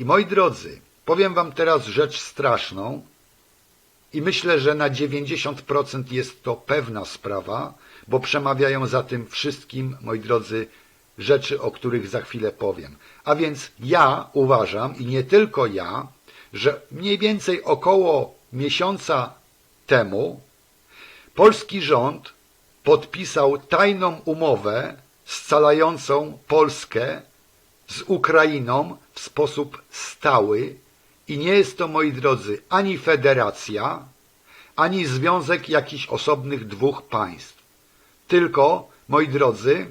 I moi drodzy, powiem wam teraz rzecz straszną i myślę, że na 90% jest to pewna sprawa, bo przemawiają za tym wszystkim, moi drodzy, rzeczy, o których za chwilę powiem. A więc ja uważam, i nie tylko ja, że mniej więcej około miesiąca temu polski rząd podpisał tajną umowę scalającą Polskę z Ukrainą w sposób stały i nie jest to, moi drodzy, ani federacja, ani związek jakichś osobnych dwóch państw. Tylko, moi drodzy,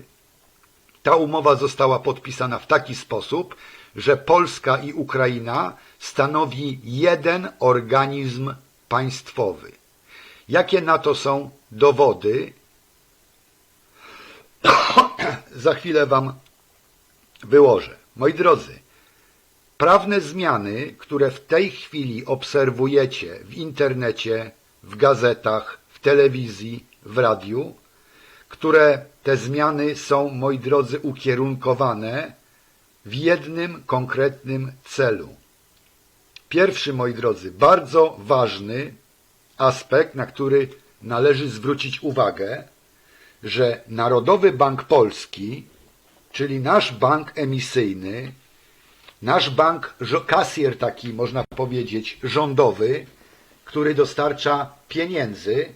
ta umowa została podpisana w taki sposób, że Polska i Ukraina stanowi jeden organizm państwowy. Jakie na to są dowody? Za chwilę Wam wyłożę. Moi drodzy, prawne zmiany, które w tej chwili obserwujecie w internecie, w gazetach, w telewizji, w radiu, które te zmiany są, moi drodzy, ukierunkowane w jednym konkretnym celu. Pierwszy, moi drodzy, bardzo ważny aspekt, na który należy zwrócić uwagę, że Narodowy Bank Polski, czyli nasz bank emisyjny, nasz bank, kasjer taki, można powiedzieć, rządowy, który dostarcza pieniędzy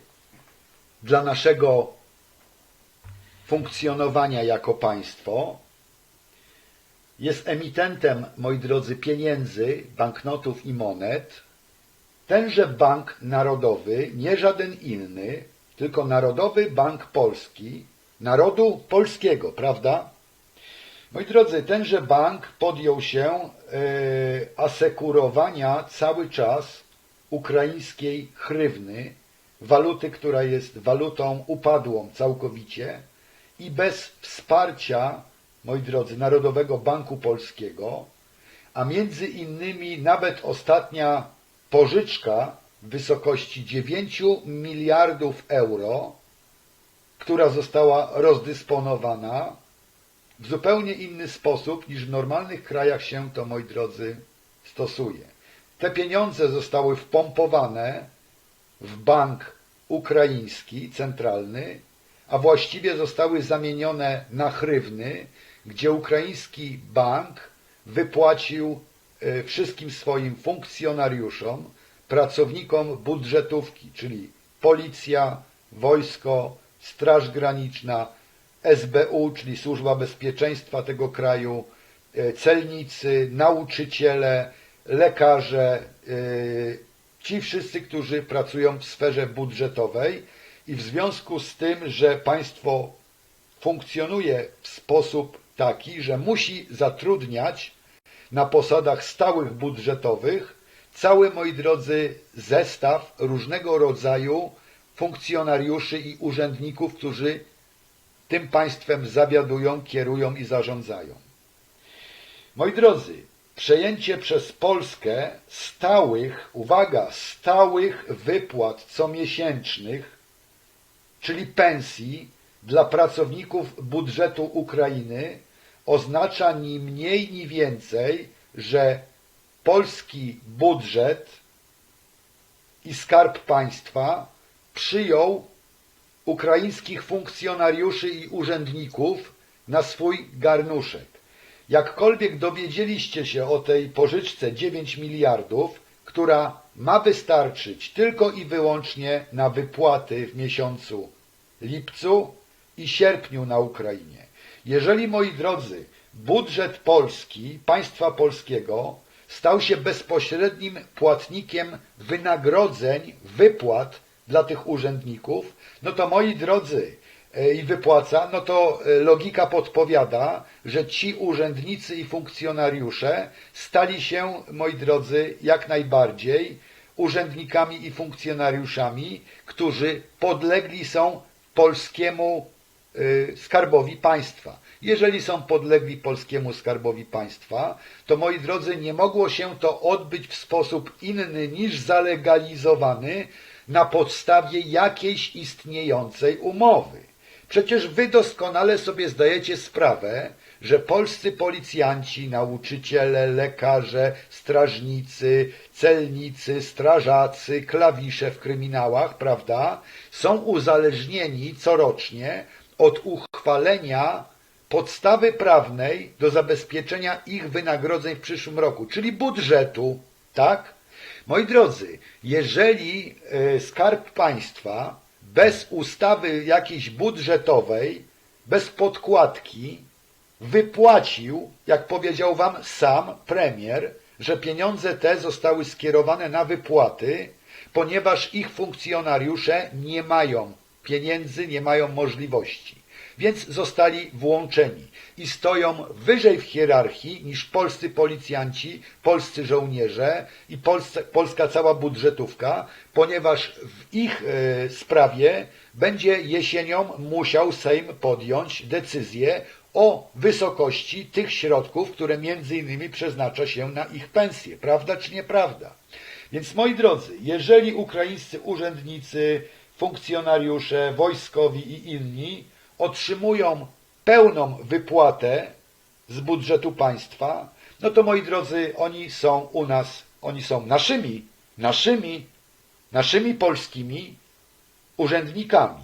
dla naszego funkcjonowania jako państwo, jest emitentem, moi drodzy, pieniędzy, banknotów i monet, tenże bank narodowy, nie żaden inny, tylko Narodowy Bank Polski, narodu polskiego, prawda? Moi drodzy, tenże bank podjął się yy, asekurowania cały czas ukraińskiej hrywny, waluty, która jest walutą upadłą całkowicie i bez wsparcia, moi drodzy, Narodowego Banku Polskiego, a między innymi nawet ostatnia pożyczka w wysokości 9 miliardów euro, która została rozdysponowana w zupełnie inny sposób niż w normalnych krajach się to, moi drodzy, stosuje. Te pieniądze zostały wpompowane w bank ukraiński, centralny, a właściwie zostały zamienione na hrywny, gdzie ukraiński bank wypłacił e, wszystkim swoim funkcjonariuszom, pracownikom budżetówki, czyli policja, wojsko, straż graniczna, SBU, czyli Służba Bezpieczeństwa tego kraju, e, celnicy, nauczyciele, lekarze, e, ci wszyscy, którzy pracują w sferze budżetowej i w związku z tym, że państwo funkcjonuje w sposób taki, że musi zatrudniać na posadach stałych budżetowych cały, moi drodzy, zestaw różnego rodzaju funkcjonariuszy i urzędników, którzy tym państwem zawiadują, kierują i zarządzają. Moi drodzy, przejęcie przez Polskę stałych, uwaga, stałych wypłat comiesięcznych, czyli pensji dla pracowników budżetu Ukrainy oznacza ni mniej, ni więcej, że polski budżet i skarb państwa przyjął ukraińskich funkcjonariuszy i urzędników na swój garnuszek. Jakkolwiek dowiedzieliście się o tej pożyczce 9 miliardów, która ma wystarczyć tylko i wyłącznie na wypłaty w miesiącu lipcu i sierpniu na Ukrainie. Jeżeli, moi drodzy, budżet Polski, państwa polskiego stał się bezpośrednim płatnikiem wynagrodzeń, wypłat dla tych urzędników, no to moi drodzy, e, i wypłaca, no to e, logika podpowiada, że ci urzędnicy i funkcjonariusze stali się, moi drodzy, jak najbardziej urzędnikami i funkcjonariuszami, którzy podlegli są polskiemu y, skarbowi państwa. Jeżeli są podlegli polskiemu skarbowi państwa, to moi drodzy, nie mogło się to odbyć w sposób inny niż zalegalizowany na podstawie jakiejś istniejącej umowy. Przecież wy doskonale sobie zdajecie sprawę, że polscy policjanci, nauczyciele, lekarze, strażnicy, celnicy, strażacy, klawisze w kryminałach, prawda, są uzależnieni corocznie od uchwalenia podstawy prawnej do zabezpieczenia ich wynagrodzeń w przyszłym roku, czyli budżetu, tak? Moi drodzy, jeżeli e, Skarb Państwa bez ustawy jakiejś budżetowej, bez podkładki wypłacił, jak powiedział Wam sam premier, że pieniądze te zostały skierowane na wypłaty, ponieważ ich funkcjonariusze nie mają pieniędzy, nie mają możliwości. Więc zostali włączeni i stoją wyżej w hierarchii niż polscy policjanci, polscy żołnierze i polsce, polska cała budżetówka, ponieważ w ich e, sprawie będzie jesienią musiał Sejm podjąć decyzję o wysokości tych środków, które między innymi przeznacza się na ich pensje. Prawda czy nieprawda? Więc moi drodzy, jeżeli ukraińscy urzędnicy, funkcjonariusze, wojskowi i inni otrzymują pełną wypłatę z budżetu państwa, no to moi drodzy, oni są u nas, oni są naszymi, naszymi, naszymi polskimi urzędnikami.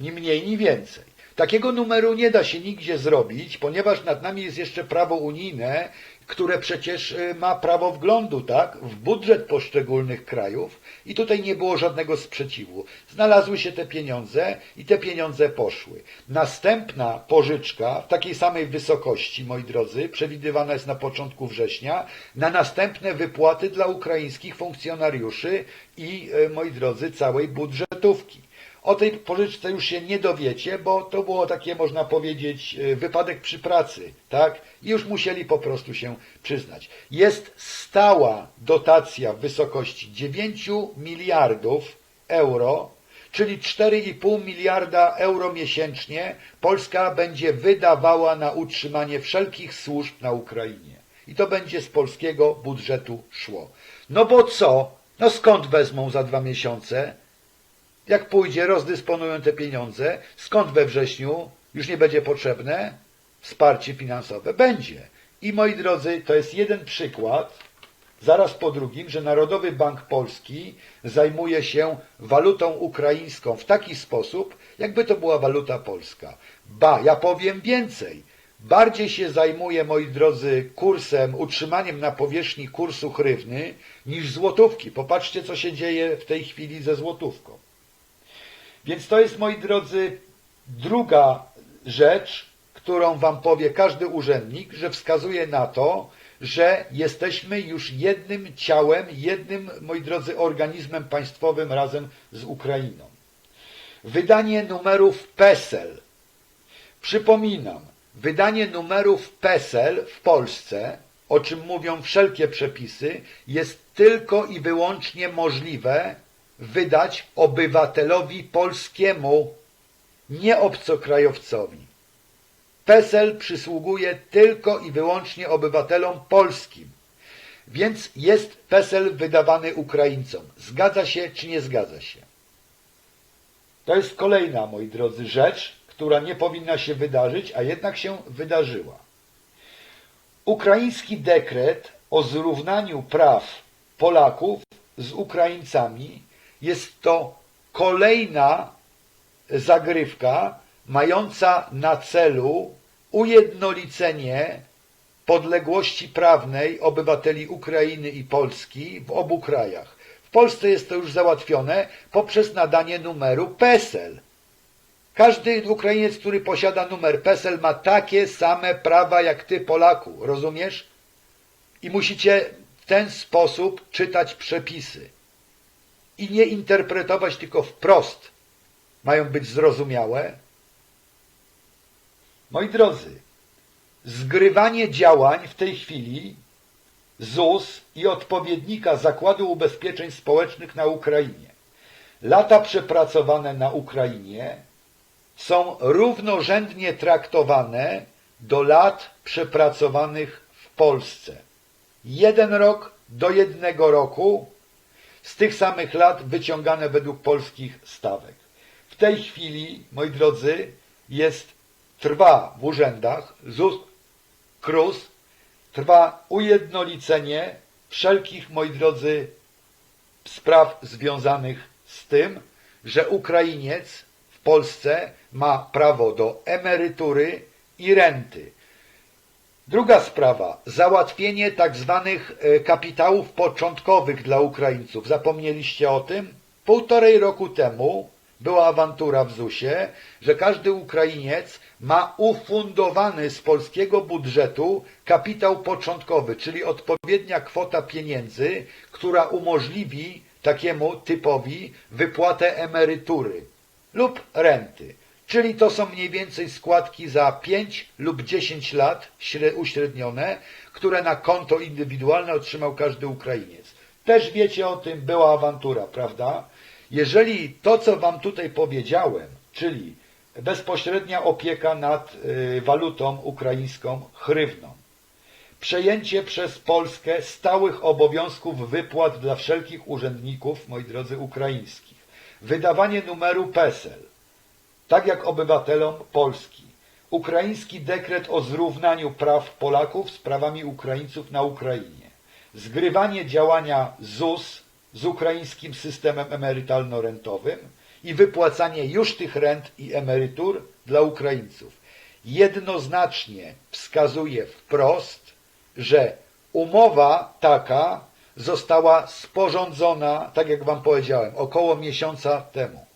Ni mniej, ni więcej. Takiego numeru nie da się nigdzie zrobić, ponieważ nad nami jest jeszcze prawo unijne, które przecież y, ma prawo wglądu, tak, w budżet poszczególnych krajów i tutaj nie było żadnego sprzeciwu. Znalazły się te pieniądze i te pieniądze poszły. Następna pożyczka w takiej samej wysokości, moi drodzy, przewidywana jest na początku września, na następne wypłaty dla ukraińskich funkcjonariuszy i, y, moi drodzy, całej budżetówki. O tej pożyczce już się nie dowiecie, bo to było takie, można powiedzieć, e, wypadek przy pracy, tak? I już musieli po prostu się przyznać. Jest stała dotacja w wysokości 9 miliardów euro, czyli 4,5 miliarda euro miesięcznie Polska będzie wydawała na utrzymanie wszelkich służb na Ukrainie. I to będzie z polskiego budżetu szło. No bo co? No skąd wezmą za dwa miesiące? Jak pójdzie, rozdysponują te pieniądze. Skąd we wrześniu już nie będzie potrzebne wsparcie finansowe? Będzie. I moi drodzy, to jest jeden przykład, zaraz po drugim, że Narodowy Bank Polski zajmuje się walutą ukraińską w taki sposób, jakby to była waluta polska. Ba, ja powiem więcej. Bardziej się zajmuje, moi drodzy, kursem, utrzymaniem na powierzchni kursu hrywny niż złotówki. Popatrzcie, co się dzieje w tej chwili ze złotówką. Więc to jest, moi drodzy, druga rzecz, którą wam powie każdy urzędnik, że wskazuje na to, że jesteśmy już jednym ciałem, jednym, moi drodzy, organizmem państwowym razem z Ukrainą. Wydanie numerów PESEL. Przypominam, wydanie numerów PESEL w Polsce, o czym mówią wszelkie przepisy, jest tylko i wyłącznie możliwe wydać obywatelowi polskiemu, nie obcokrajowcowi. PESEL przysługuje tylko i wyłącznie obywatelom polskim, więc jest PESEL wydawany Ukraińcom. Zgadza się czy nie zgadza się? To jest kolejna, moi drodzy, rzecz, która nie powinna się wydarzyć, a jednak się wydarzyła. Ukraiński dekret o zrównaniu praw Polaków z Ukraińcami jest to kolejna zagrywka mająca na celu ujednolicenie podległości prawnej obywateli Ukrainy i Polski w obu krajach. W Polsce jest to już załatwione poprzez nadanie numeru PESEL. Każdy Ukrainiec, który posiada numer PESEL ma takie same prawa jak ty Polaku, rozumiesz? I musicie w ten sposób czytać przepisy i nie interpretować tylko wprost. Mają być zrozumiałe. Moi drodzy, zgrywanie działań w tej chwili ZUS i odpowiednika Zakładu Ubezpieczeń Społecznych na Ukrainie. Lata przepracowane na Ukrainie są równorzędnie traktowane do lat przepracowanych w Polsce. Jeden rok do jednego roku z tych samych lat wyciągane według polskich stawek. W tej chwili, moi drodzy, jest trwa w urzędach, ZUS, KRUS, trwa ujednolicenie wszelkich, moi drodzy, spraw związanych z tym, że Ukrainiec w Polsce ma prawo do emerytury i renty. Druga sprawa, załatwienie tak zwanych e, kapitałów początkowych dla Ukraińców. Zapomnieliście o tym? Półtorej roku temu była awantura w ZUS-ie, że każdy Ukrainiec ma ufundowany z polskiego budżetu kapitał początkowy, czyli odpowiednia kwota pieniędzy, która umożliwi takiemu typowi wypłatę emerytury lub renty. Czyli to są mniej więcej składki za 5 lub 10 lat uśrednione, które na konto indywidualne otrzymał każdy Ukrainiec. Też wiecie o tym, była awantura, prawda? Jeżeli to, co Wam tutaj powiedziałem, czyli bezpośrednia opieka nad y, walutą ukraińską hrywną, przejęcie przez Polskę stałych obowiązków wypłat dla wszelkich urzędników, moi drodzy, ukraińskich, wydawanie numeru PESEL, tak jak obywatelom Polski, ukraiński dekret o zrównaniu praw Polaków z prawami Ukraińców na Ukrainie, zgrywanie działania ZUS z ukraińskim systemem emerytalno-rentowym i wypłacanie już tych rent i emerytur dla Ukraińców. Jednoznacznie wskazuje wprost, że umowa taka została sporządzona, tak jak Wam powiedziałem, około miesiąca temu.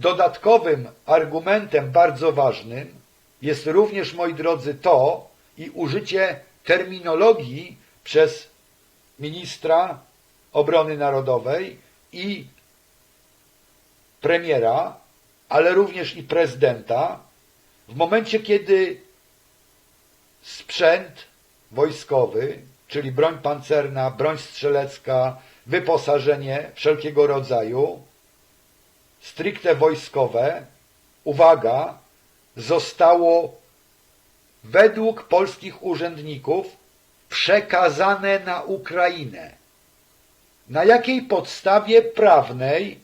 Dodatkowym argumentem bardzo ważnym jest również, moi drodzy, to i użycie terminologii przez ministra obrony narodowej i premiera, ale również i prezydenta, w momencie, kiedy sprzęt wojskowy, czyli broń pancerna, broń strzelecka, wyposażenie wszelkiego rodzaju, stricte wojskowe, uwaga, zostało według polskich urzędników przekazane na Ukrainę. Na jakiej podstawie prawnej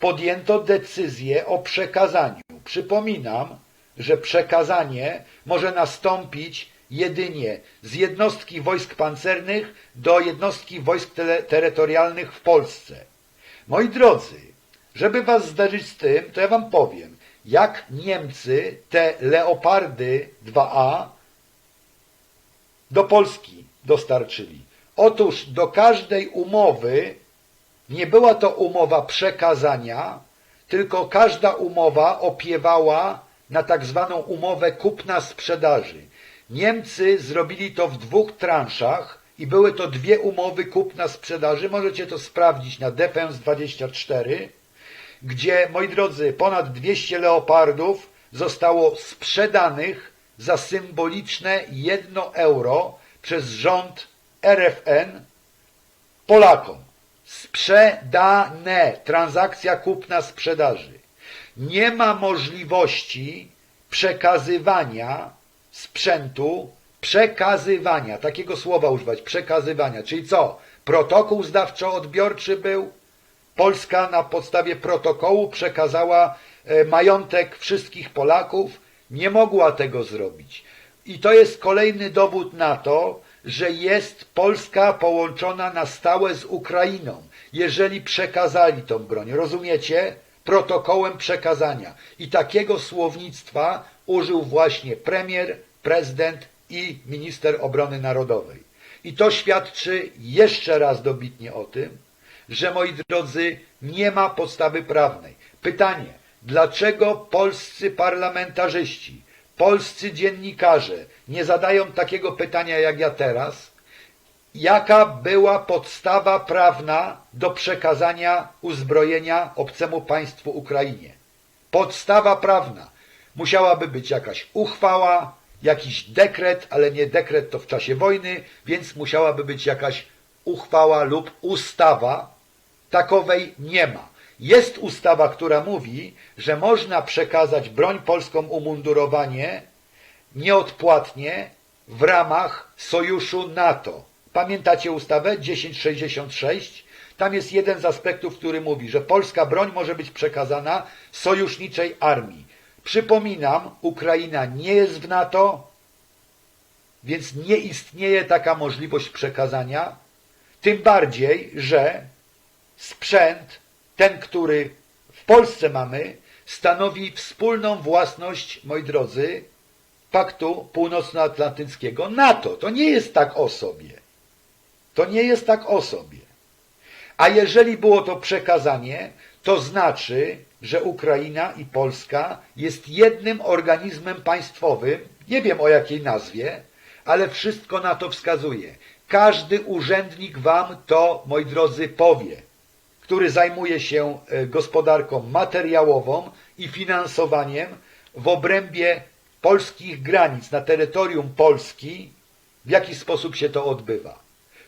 podjęto decyzję o przekazaniu? Przypominam, że przekazanie może nastąpić jedynie z jednostki wojsk pancernych do jednostki wojsk terytorialnych w Polsce. Moi drodzy, żeby was zderzyć z tym, to ja wam powiem, jak Niemcy te Leopardy 2A do Polski dostarczyli. Otóż do każdej umowy nie była to umowa przekazania, tylko każda umowa opiewała na tak zwaną umowę kupna-sprzedaży. Niemcy zrobili to w dwóch transzach i były to dwie umowy kupna-sprzedaży. Możecie to sprawdzić na Defense 24 gdzie, moi drodzy, ponad 200 leopardów zostało sprzedanych za symboliczne 1 euro przez rząd RFN Polakom. Sprzedane. Transakcja kupna sprzedaży. Nie ma możliwości przekazywania sprzętu, przekazywania, takiego słowa używać, przekazywania. Czyli co? Protokół zdawczo-odbiorczy był, Polska na podstawie protokołu przekazała e, majątek wszystkich Polaków, nie mogła tego zrobić. I to jest kolejny dowód na to, że jest Polska połączona na stałe z Ukrainą, jeżeli przekazali tą broń. Rozumiecie? Protokołem przekazania. I takiego słownictwa użył właśnie premier, prezydent i minister obrony narodowej. I to świadczy jeszcze raz dobitnie o tym, że moi drodzy, nie ma podstawy prawnej. Pytanie, dlaczego polscy parlamentarzyści, polscy dziennikarze nie zadają takiego pytania jak ja teraz? Jaka była podstawa prawna do przekazania uzbrojenia obcemu państwu Ukrainie? Podstawa prawna. Musiałaby być jakaś uchwała, jakiś dekret, ale nie dekret to w czasie wojny, więc musiałaby być jakaś uchwała lub ustawa, Takowej nie ma. Jest ustawa, która mówi, że można przekazać broń polską umundurowanie nieodpłatnie w ramach sojuszu NATO. Pamiętacie ustawę 1066? Tam jest jeden z aspektów, który mówi, że polska broń może być przekazana sojuszniczej armii. Przypominam, Ukraina nie jest w NATO, więc nie istnieje taka możliwość przekazania. Tym bardziej, że sprzęt, ten, który w Polsce mamy, stanowi wspólną własność, moi drodzy, Paktu Północnoatlantyckiego NATO. To nie jest tak o sobie. To nie jest tak o sobie. A jeżeli było to przekazanie, to znaczy, że Ukraina i Polska jest jednym organizmem państwowym, nie wiem o jakiej nazwie, ale wszystko na to wskazuje. Każdy urzędnik wam to, moi drodzy, powie, który zajmuje się e, gospodarką materiałową i finansowaniem w obrębie polskich granic na terytorium Polski, w jaki sposób się to odbywa.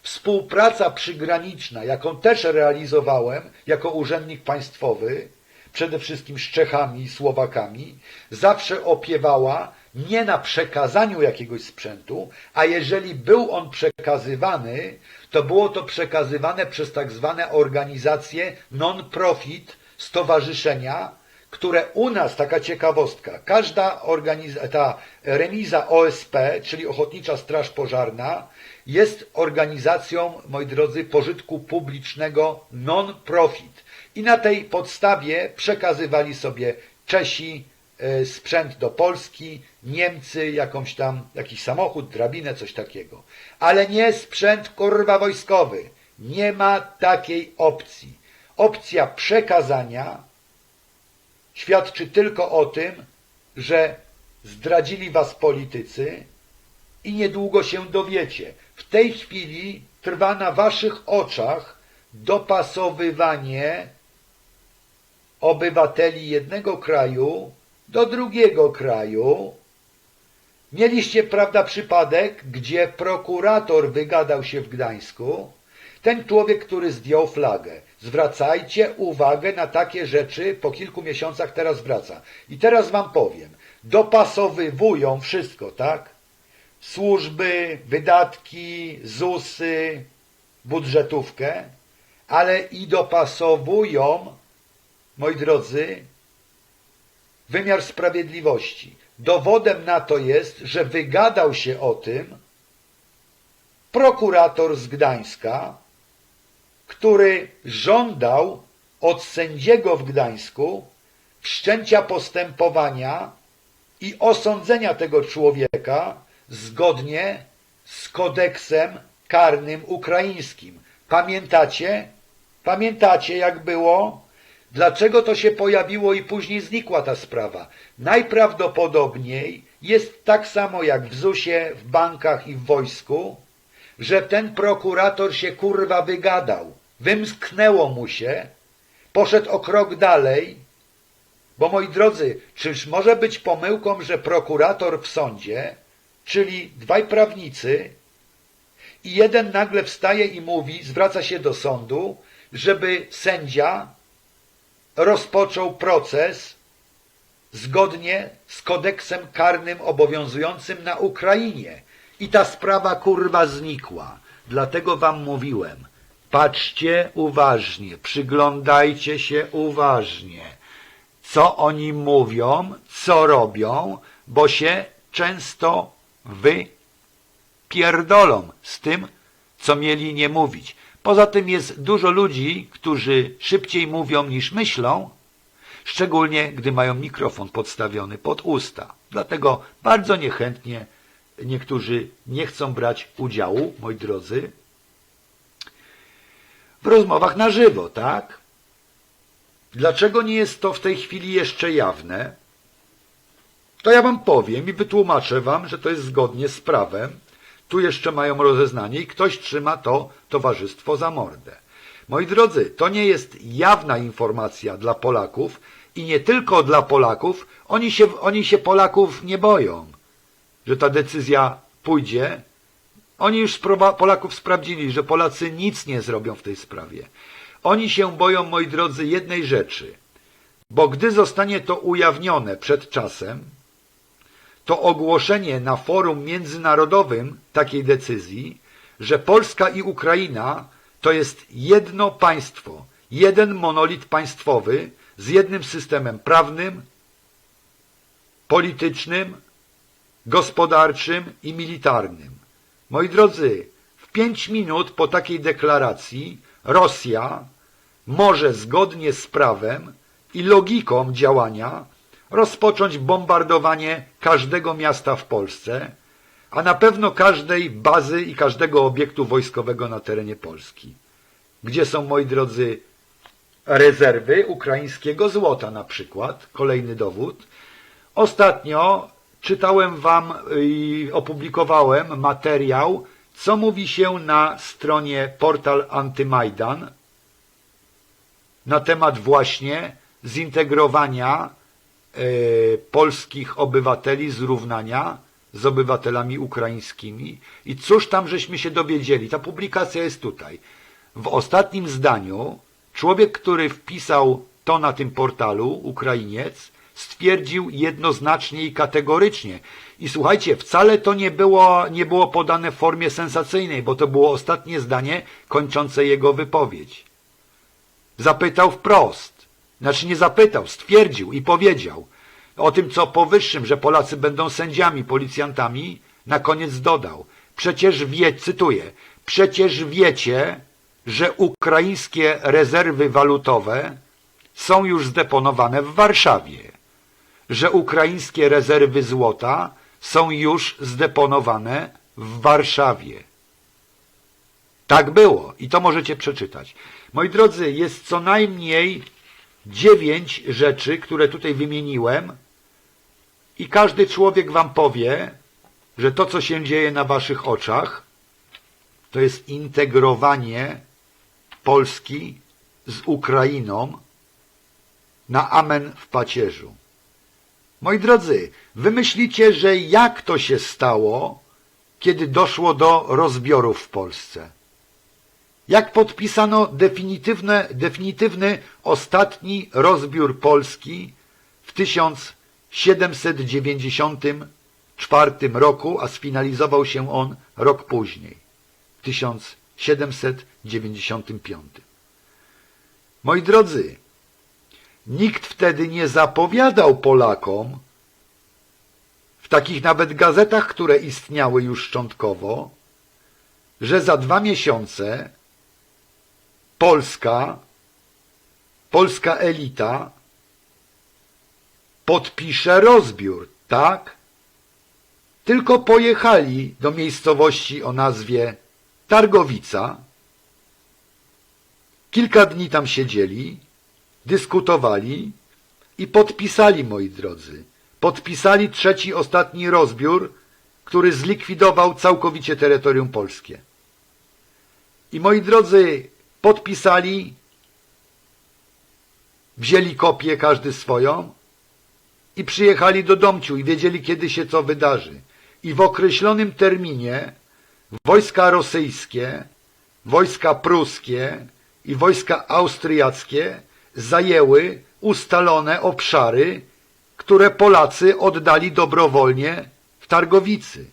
Współpraca przygraniczna, jaką też realizowałem jako urzędnik państwowy, przede wszystkim z Czechami i Słowakami, zawsze opiewała nie na przekazaniu jakiegoś sprzętu, a jeżeli był on przekazywany, to było to przekazywane przez tak zwane organizacje non-profit, stowarzyszenia, które u nas, taka ciekawostka, każda organiz- ta remiza OSP, czyli Ochotnicza Straż Pożarna, jest organizacją, moi drodzy, pożytku publicznego non-profit. I na tej podstawie przekazywali sobie Czesi sprzęt do Polski, Niemcy jakąś tam, jakiś samochód, drabinę, coś takiego. Ale nie sprzęt kurwa wojskowy. Nie ma takiej opcji. Opcja przekazania świadczy tylko o tym, że zdradzili was politycy i niedługo się dowiecie. W tej chwili trwa na waszych oczach dopasowywanie obywateli jednego kraju do drugiego kraju. Mieliście, prawda, przypadek, gdzie prokurator wygadał się w Gdańsku, ten człowiek, który zdjął flagę. Zwracajcie uwagę na takie rzeczy, po kilku miesiącach teraz wraca. I teraz wam powiem, dopasowywują wszystko, tak? Służby, wydatki, ZUSy, budżetówkę, ale i dopasowują, moi drodzy, wymiar sprawiedliwości. Dowodem na to jest, że wygadał się o tym prokurator z Gdańska, który żądał od sędziego w Gdańsku wszczęcia postępowania i osądzenia tego człowieka zgodnie z kodeksem karnym ukraińskim. Pamiętacie? Pamiętacie, jak było? Dlaczego to się pojawiło i później znikła ta sprawa? Najprawdopodobniej jest tak samo jak w ZUS-ie, w bankach i w wojsku, że ten prokurator się kurwa wygadał. Wymsknęło mu się, poszedł o krok dalej, bo moi drodzy, czyż może być pomyłką, że prokurator w sądzie, czyli dwaj prawnicy, i jeden nagle wstaje i mówi, zwraca się do sądu, żeby sędzia rozpoczął proces zgodnie z kodeksem karnym obowiązującym na Ukrainie. I ta sprawa kurwa znikła. Dlatego wam mówiłem, patrzcie uważnie, przyglądajcie się uważnie, co oni mówią, co robią, bo się często wypierdolą z tym, co mieli nie mówić. Poza tym jest dużo ludzi, którzy szybciej mówią niż myślą, szczególnie gdy mają mikrofon podstawiony pod usta. Dlatego bardzo niechętnie niektórzy nie chcą brać udziału, moi drodzy, w rozmowach na żywo, tak? Dlaczego nie jest to w tej chwili jeszcze jawne? To ja wam powiem i wytłumaczę wam, że to jest zgodnie z prawem. Tu jeszcze mają rozeznanie i ktoś trzyma to towarzystwo za mordę. Moi drodzy, to nie jest jawna informacja dla Polaków i nie tylko dla Polaków. Oni się, oni się Polaków nie boją że ta decyzja pójdzie. Oni już Polaków sprawdzili, że Polacy nic nie zrobią w tej sprawie. Oni się boją, moi drodzy, jednej rzeczy, bo gdy zostanie to ujawnione przed czasem, to ogłoszenie na forum międzynarodowym takiej decyzji, że Polska i Ukraina to jest jedno państwo, jeden monolit państwowy z jednym systemem prawnym, politycznym, gospodarczym i militarnym. Moi drodzy, w pięć minut po takiej deklaracji Rosja może zgodnie z prawem i logiką działania rozpocząć bombardowanie każdego miasta w Polsce, a na pewno każdej bazy i każdego obiektu wojskowego na terenie Polski. Gdzie są, moi drodzy, rezerwy ukraińskiego złota na przykład? Kolejny dowód. Ostatnio czytałem wam i opublikowałem materiał, co mówi się na stronie portal Antymajdan na temat właśnie zintegrowania polskich obywateli, zrównania z obywatelami ukraińskimi. I cóż tam żeśmy się dowiedzieli? Ta publikacja jest tutaj. W ostatnim zdaniu człowiek, który wpisał to na tym portalu, Ukrainiec, stwierdził jednoznacznie i kategorycznie. I słuchajcie, wcale to nie było, nie było podane w formie sensacyjnej, bo to było ostatnie zdanie kończące jego wypowiedź. Zapytał wprost. Znaczy nie zapytał, stwierdził i powiedział o tym, co powyższym, że Polacy będą sędziami, policjantami, na koniec dodał. Przecież wie, cytuję, przecież wiecie, że ukraińskie rezerwy walutowe są już zdeponowane w Warszawie, że ukraińskie rezerwy złota są już zdeponowane w Warszawie. Tak było i to możecie przeczytać. Moi drodzy, jest co najmniej dziewięć rzeczy, które tutaj wymieniłem i każdy człowiek wam powie, że to, co się dzieje na waszych oczach, to jest integrowanie Polski z Ukrainą na amen w pacierzu. Moi drodzy, wy myślicie, że jak to się stało, kiedy doszło do rozbiorów w Polsce? Jak podpisano definitywne, definitywny ostatni rozbiór Polski w 1794 roku, a sfinalizował się on rok później, w 1795. Moi drodzy, nikt wtedy nie zapowiadał Polakom, w takich nawet gazetach, które istniały już szczątkowo, że za dwa miesiące Polska, polska elita podpisze rozbiór, tak? Tylko pojechali do miejscowości o nazwie Targowica, kilka dni tam siedzieli, dyskutowali i podpisali, moi drodzy, podpisali trzeci, ostatni rozbiór, który zlikwidował całkowicie terytorium polskie. I moi drodzy, podpisali, wzięli kopię każdy swoją i przyjechali do Domciu i wiedzieli, kiedy się co wydarzy. I w określonym terminie wojska rosyjskie, wojska pruskie i wojska austriackie zajęły ustalone obszary, które Polacy oddali dobrowolnie w Targowicy.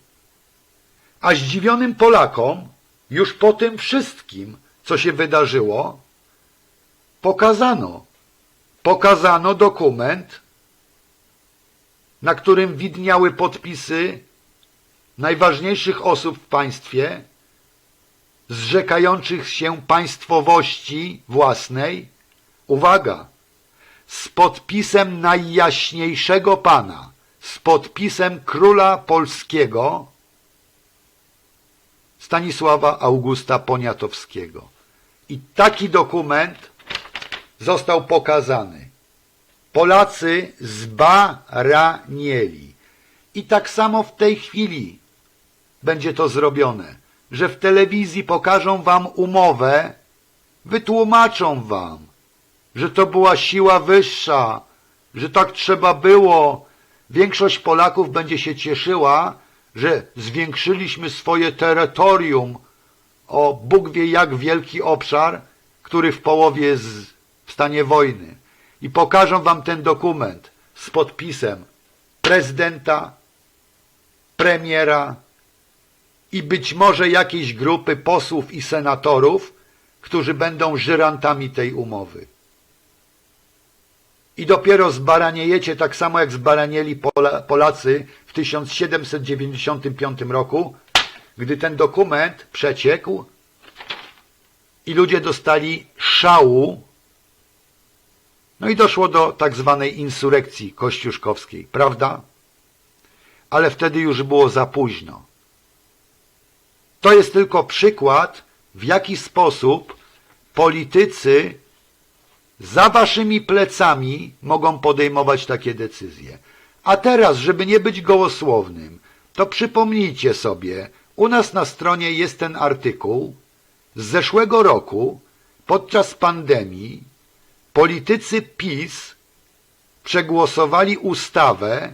A zdziwionym Polakom już po tym wszystkim co się wydarzyło, pokazano. Pokazano dokument, na którym widniały podpisy najważniejszych osób w państwie, zrzekających się państwowości własnej, uwaga, z podpisem najjaśniejszego Pana, z podpisem króla polskiego Stanisława Augusta Poniatowskiego. I taki dokument został pokazany. Polacy zbaranieli. I tak samo w tej chwili będzie to zrobione, że w telewizji pokażą wam umowę, wytłumaczą wam, że to była siła wyższa, że tak trzeba było. Większość Polaków będzie się cieszyła, że zwiększyliśmy swoje terytorium, o Bóg wie jak wielki obszar, który w połowie jest w stanie wojny. I pokażą wam ten dokument z podpisem prezydenta, premiera i być może jakiejś grupy posłów i senatorów, którzy będą żyrantami tej umowy. i dopiero zbaraniejecie tak samo jak zbaranieli Pola, Polacy w 1795 roku, gdy ten dokument przeciekł i ludzie dostali szału, no i doszło do tak zwanej insurekcji kościuszkowskiej, prawda? Ale wtedy już było za późno. To jest tylko przykład, w jaki sposób politycy za waszymi plecami mogą podejmować takie decyzje. A teraz, żeby nie być gołosłownym, to przypomnijcie sobie, u nas na stronie jest ten artykuł z zeszłego roku, podczas pandemii, politycy PiS przegłosowali ustawę,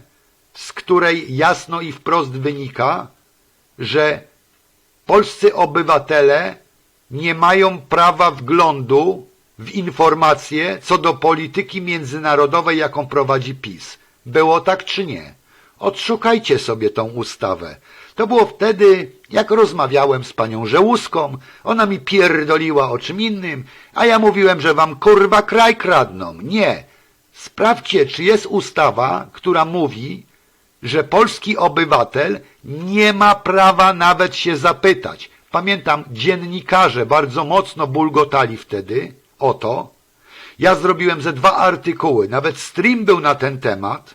z której jasno i wprost wynika, że polscy obywatele nie mają prawa wglądu w informacje co do polityki międzynarodowej, jaką prowadzi PiS. Było tak czy nie? Odszukajcie sobie tą ustawę. To było wtedy, jak rozmawiałem z panią Żełuską, ona mi pierdoliła o czym innym, a ja mówiłem, że wam kurwa kraj kradną. Nie. Sprawdźcie, czy jest ustawa, która mówi, że polski obywatel nie ma prawa nawet się zapytać. Pamiętam, dziennikarze bardzo mocno bulgotali wtedy o to. Ja zrobiłem ze dwa artykuły, nawet stream był na ten temat,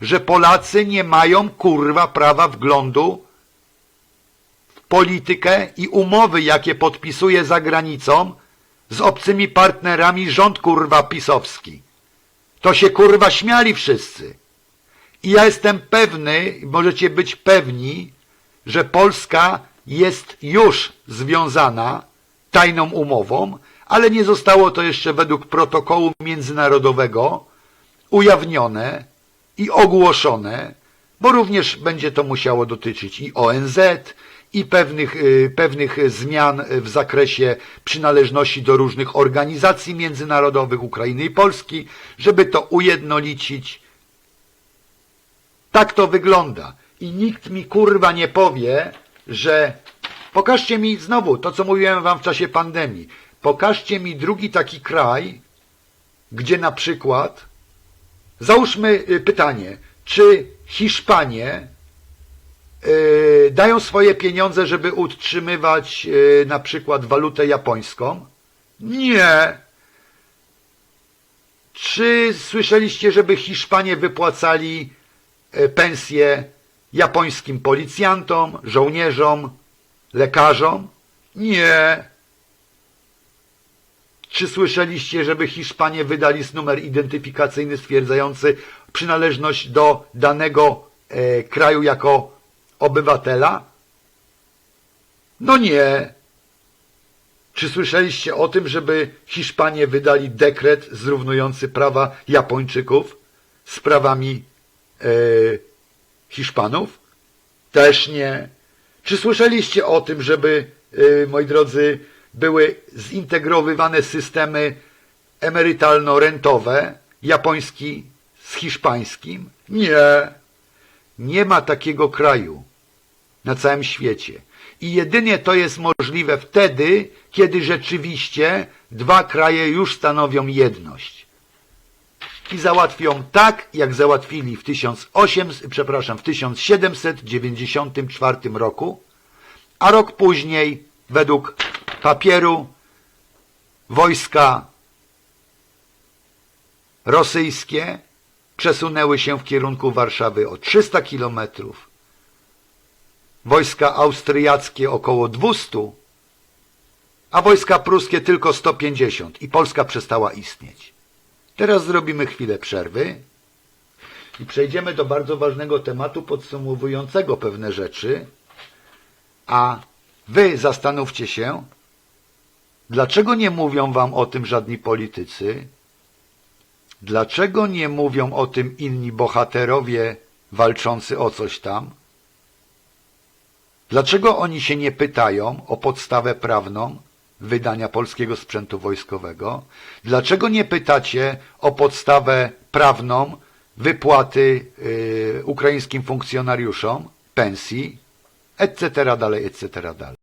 że Polacy nie mają kurwa prawa wglądu politykę i umowy, jakie podpisuje za granicą z obcymi partnerami rząd kurwa pisowski. To się kurwa śmiali wszyscy. I ja jestem pewny, możecie być pewni, że Polska jest już związana tajną umową, ale nie zostało to jeszcze według protokołu międzynarodowego ujawnione i ogłoszone, bo również będzie to musiało dotyczyć i ONZ, i pewnych, y, pewnych zmian w zakresie przynależności do różnych organizacji międzynarodowych Ukrainy i Polski, żeby to ujednolicić. Tak to wygląda. I nikt mi kurwa nie powie, że pokażcie mi znowu to, co mówiłem wam w czasie pandemii. Pokażcie mi drugi taki kraj, gdzie na przykład, załóżmy y, pytanie, czy Hiszpanie dają swoje pieniądze, żeby utrzymywać y, na przykład walutę japońską? Nie. Czy słyszeliście, żeby Hiszpanie wypłacali pensje japońskim policjantom, żołnierzom, lekarzom? Nie. Czy słyszeliście, żeby Hiszpanie wydali numer identyfikacyjny stwierdzający przynależność do danego e, kraju jako obywatela? No nie. Czy słyszeliście o tym, żeby Hiszpanie wydali dekret zrównujący prawa Japończyków z prawami e, Hiszpanów? Też nie. Czy słyszeliście o tym, żeby, e, moi drodzy, były zintegrowywane systemy emerytalno-rentowe, japoński z hiszpańskim? Nie. Nie ma takiego kraju na całym świecie. I jedynie to jest możliwe wtedy, kiedy rzeczywiście dwa kraje już stanowią jedność. I załatwią tak, jak załatwili w, 1800, przepraszam, w 1794 roku, a rok później, według papieru wojska rosyjskie przesunęły się w kierunku Warszawy o 300 kilometrów, wojska austriackie około 200, a wojska pruskie tylko 150 i Polska przestała istnieć. Teraz zrobimy chwilę przerwy i przejdziemy do bardzo ważnego tematu podsumowującego pewne rzeczy, a wy zastanówcie się, Dlaczego nie mówią wam o tym żadni politycy? Dlaczego nie mówią o tym inni bohaterowie walczący o coś tam? Dlaczego oni się nie pytają o podstawę prawną wydania polskiego sprzętu wojskowego? Dlaczego nie pytacie o podstawę prawną wypłaty yy, ukraińskim funkcjonariuszom pensji, etc. dalej, etc. dalej?